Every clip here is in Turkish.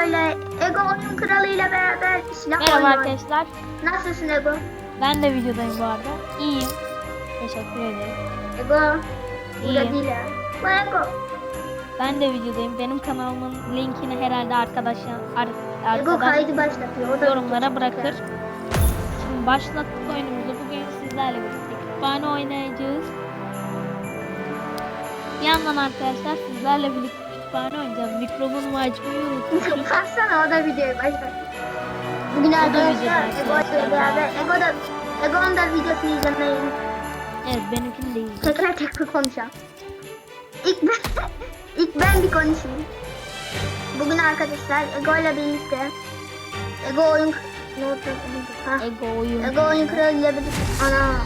böyle Ego oyun kralıyla beraber silah Merhaba oynuyor. arkadaşlar. Nasılsın Ego? Ben de videodayım bu arada. İyiyim. Teşekkür ederim. Ego. Burada değil ya. Bu Ego. Ben de videodayım. Benim kanalımın linkini herhalde arkadaşlar ar, Ego arkadaş kaydı başlatıyor. O da yorumlara bırakır. Şimdi başlattık oyunumuzu. Bugün sizlerle birlikte kütüphane oynayacağız. Bir yandan arkadaşlar sizlerle birlikte kütüphane oynayacağız. Mikrofonumu açmayı unutmuşum. Kalksana o da videoyu başlat. Bugün arkadaşlar Ego ile beraber Ego da Ego'nun da videosunu izlemeyi evet benimkini de izleyin. teker teker konuşalım. İlk ben, ilk ben bir konuşayım. Bugün arkadaşlar Ego ile birlikte Ego oyun. Ego oyun. Ego oyun kralı ile birlikte ana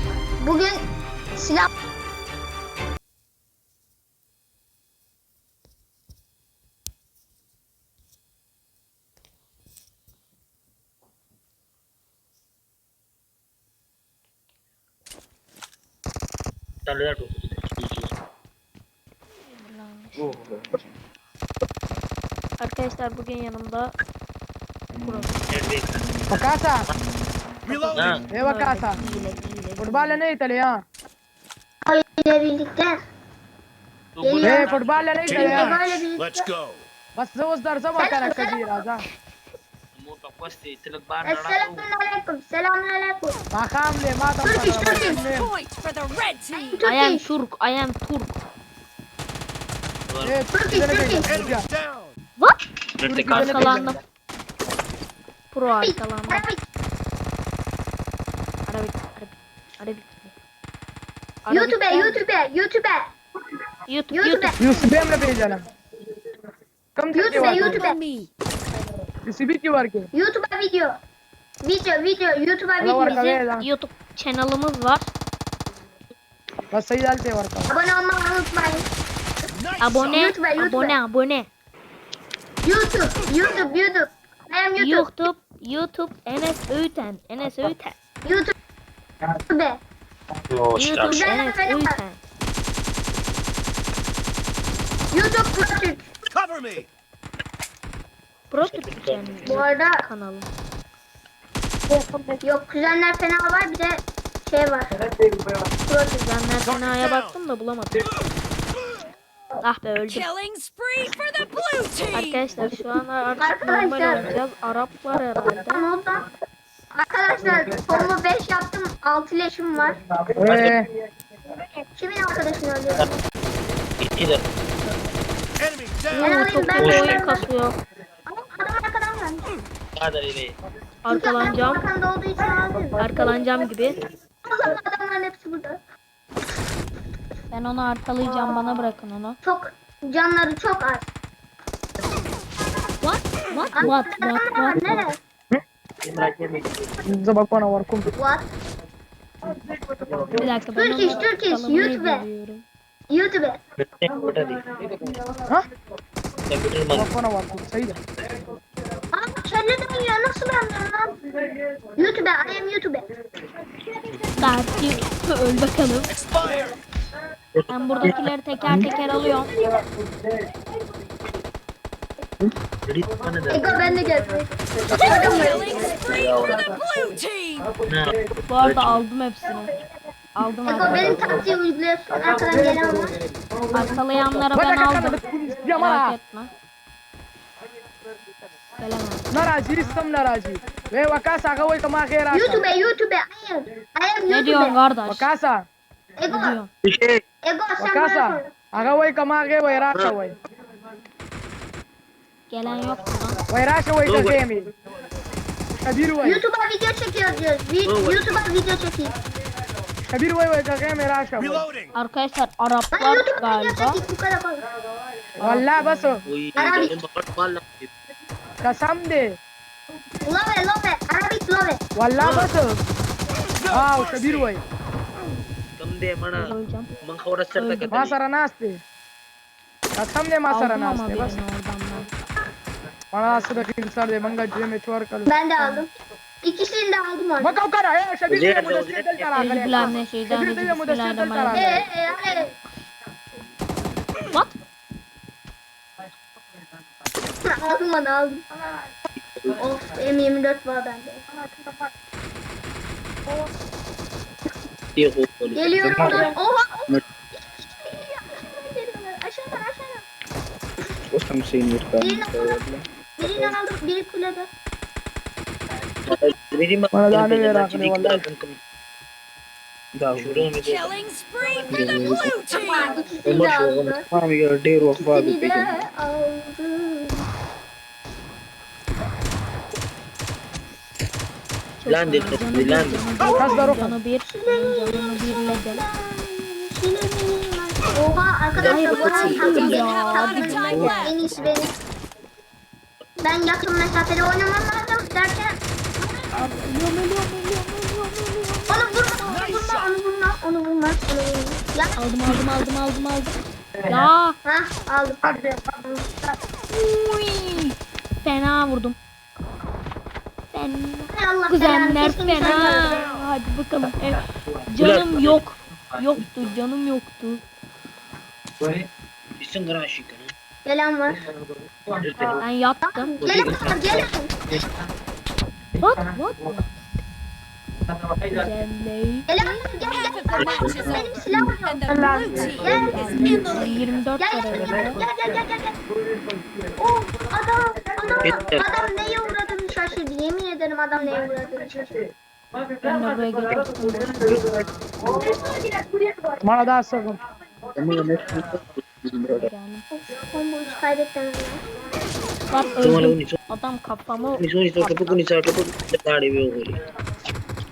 bugün silah Dall'erbo Oh. Arkadaşlar bugün yanımda A casa? Ha. Ev a casa. Futbol ne İtalya? Abiyle birlikte. E futbol ne İtalya? Let's go. Bas zavuz derse bakana kadir aza. Selamünaleyküm. Selamünaleyküm. Makam le madam. Turkish, Turkish. Point for the red team. I am Turk. I am Turk. Evet, Turkish, Turkish. What? Turkish arkalandım. Pro arkalandım. Arabik. Arabik. Arabik. YouTube'e, YouTube'e, YouTube'e. YouTube, YouTube. YouTube'e mi vereceğim? Come to YouTube'e, YouTube'e. Esse vídeo var YouTube'a video. Video video YouTube'a video. arkadaşlar. Bizim YouTube kanalımız var. Basayı da altı şey var. Abone olmayı unutmayın. Abone, YouTube, YouTube. abone, abone. YouTube, YouTube, YouTube. Benim YouTube. YouTube, YouTube, Enes Öğüten, Enes Öğüten. YouTube. YouTube. YouTube, Enes Öğüten. YouTube Cover me. Prototipi kendi Bu arada kanalım. Yok kuzenler fena var bir de şey var. Pro Kuzenler fena'ya baktım da bulamadım. Ah be öldüm. Arkadaşlar şu an artık normal oynayacağız. Arap herhalde. Arkadaşlar sonu 5 yaptım 6 leşim var. Ee. Kimin arkadaşını öldürdün? İki de. Ben alayım ben de oyun kasıyor zaten. Bu kadar ileri. Arkalanacağım. Arkanda olduğu için aldım. Arkalanacağım gibi. Adamların hepsi burada. Ben onu arkalayacağım. Bana bırakın onu. Çok canları çok az. What? What? What? What? What? What? Bize bak bana var kum. What? Bir dakika ben Turkish, Turkish, YouTube. YouTube. Ha? Bak bana var kum. Sayıda ne ya? Nasıl ben lan? YouTube, I am YouTube. Dark öl bakalım. Ben buradakileri teker teker alıyorum. Ego ben de geldim. Bu arada aldım hepsini. Aldım Ego benim taktiği uyguluyorsun. Arkadan gelen var. Arkalayanlara ben aldım. Merak etme. नाराजी tam narazıyım. Ve vakasa kavay kamakera. YouTube, YouTube. Hayır. Hayır YouTube. Ne diyorsun kardeş? Vakasa. Ego. Şey. Ego sen Vakasa. Agavay kamake vayrasa vay. Gelen yok mu? Vayrasa vay da demi. Kabir vay. YouTube'a video çekiyor diyoruz. YouTube'a video çekiyor. Kabir vay vay da demi rasa vay. Arkadaşlar Araplar galiba. Valla bas o. Arabi. वल्ला बस कोई Arabic. बहुत बाल लगती कसम दे Love, love. Arabic love. वल्ला बस हाँ कबीर वही कम दे मना Öleceğim. मग खबर सर तक माँ सारा नाचते कसम दे माँ सारा Aldım ama नाचते बस birini oradan ben. बड़ा सुर किल सर दे मंगा जे में चोर कर Ben de aldım. İkisini de aldım orada. Macau कर है शबीर मुझे ने मुदस्सिर मुझे दल चला कर Euzubillahimineşşeytanirracim. Şebir de müdessir de Bismillahirrahmanirrahim. Ee, e, hadi. Aldım onu aldım. Of M24 var bende. Geliyorum dur. Oha. Mır. Aşağıdan aşağıdan. Sayın yurtta. Birini aldım. Birini aldım. Biri kulede. Bana daha ne ver Biri vallahi. Killing spree for the blue team. İkisini de Babi İkisini de Pekin. Aldım. Lan dedi, Canı bir, lan. canı bir, canı bir, canı birledim. Oha arkadaşlar bu Hayır, arada hayır, takım ya, takım dibime. en iyisi benim. Ben yakın mesafeli oynamam lazım derken Ölüyorum, ölüyorum, ölüyorum, ölüyorum, onu vurma, onu vurma, onu vurma, onu vurma, onu vurma. Ya, Aldım, aldım, aldım, aldım, aldım. Ya, ha aldım. uy. Fena vurdum. Hay Allah Kuzenler fena. Hadi bakalım. Evet. Canım yok. Yoktu, canım yoktu. Üstün kıran şıkkını. Gelen var. Ben yattım. Gelen var, gelen. What? What? Güzelleyi. Gelen var, gel gel. Benim silahım yok. lead. 24 Gel var gel gel gel gel gel gel gel. Oh adam adam adam neye adam neye şaşırdı. Ben buraya geçtim. Bana daha sakın. Kaybetmem ya. Bak öldüm. Adam kafamı ni so ni so topu ni sa topu tadi be ugoli.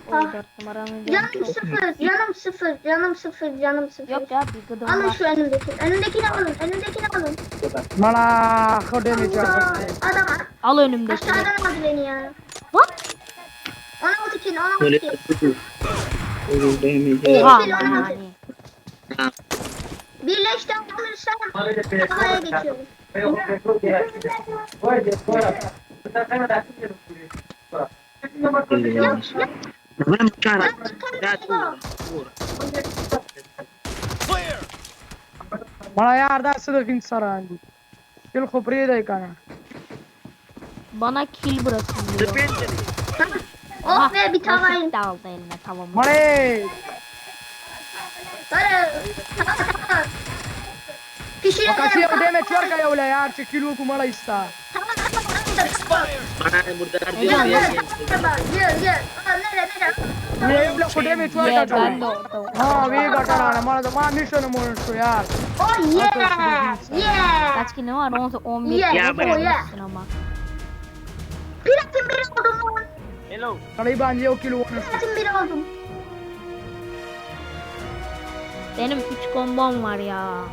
o 4 numaranın canı Canım sıfır, canım sıfır, canım sıfır, canım sıfır. Yok ya bir gıdım Alın şu önümdeki. Önümdekini alın, önümdekini alın. Bana kode mi Aa, çarptı? adam Al önümdekini. aşağıdan aldı beni ya. What? Ona ulti kill, ona ulti kill. Oha. Yani. Birleşti arkadaşlar. Havaya geçiyorum. Vamos, cara. Bana yardım edin Sarı Gel kopriye de kana. Bana kill bırakın diyor. Depende. Oh be bir tavayım. Nasip de aldı eline tavamı. Bana Sarı. Pişirelim. Makasih aku damage warka ya ulah yaar kill ku mala ista. Mana burada Gel dia gel dia. tava. Gel gel. Aa, Nere nere. Ye ulah ku damage Ye warka ben de tu. orada. Ha we gatara mala ma mission mo şu yaar. Oh yeah. Yeah. Kaç kill var? 10 11 Yeah, kill yeah, yapmışsın ama. Platin biri oldum lan. Hello. Kaliban ye kill one. Platin biri oldum. Benim 3 kombom var ya.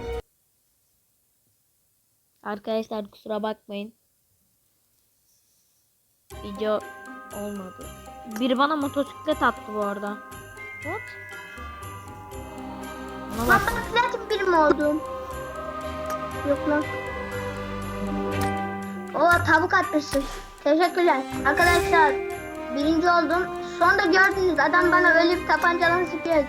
Arkadaşlar kusura bakmayın. Video olmadı. Biri bana motosiklet attı bu arada. What? Ona bak. ben platin biri mi oldum? Yok lan. Oo tavuk atmışsın. Teşekkürler. Arkadaşlar birinci oldum. Sonda gördünüz adam bana öyle bir tabancadan sıkıyor ki.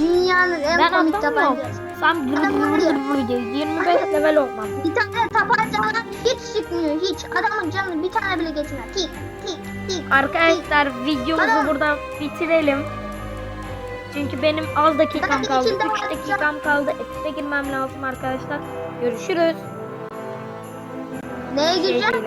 Dünyanın en Ben komik tabancası. Sen Adam ya. gır gır diye 25 level olmam. Bir tane tabancadan hiç sıkmıyor hiç. Adamın canını bir tane bile geçmiyor. Tik tik tik. Arkadaşlar videomuzu Bana- burada bitirelim. Çünkü benim az dakikam Ben kaldı. içinde 3 olacağım. dakikam kaldı. Epite girmem lazım arkadaşlar. Görüşürüz. Neye gireceğim?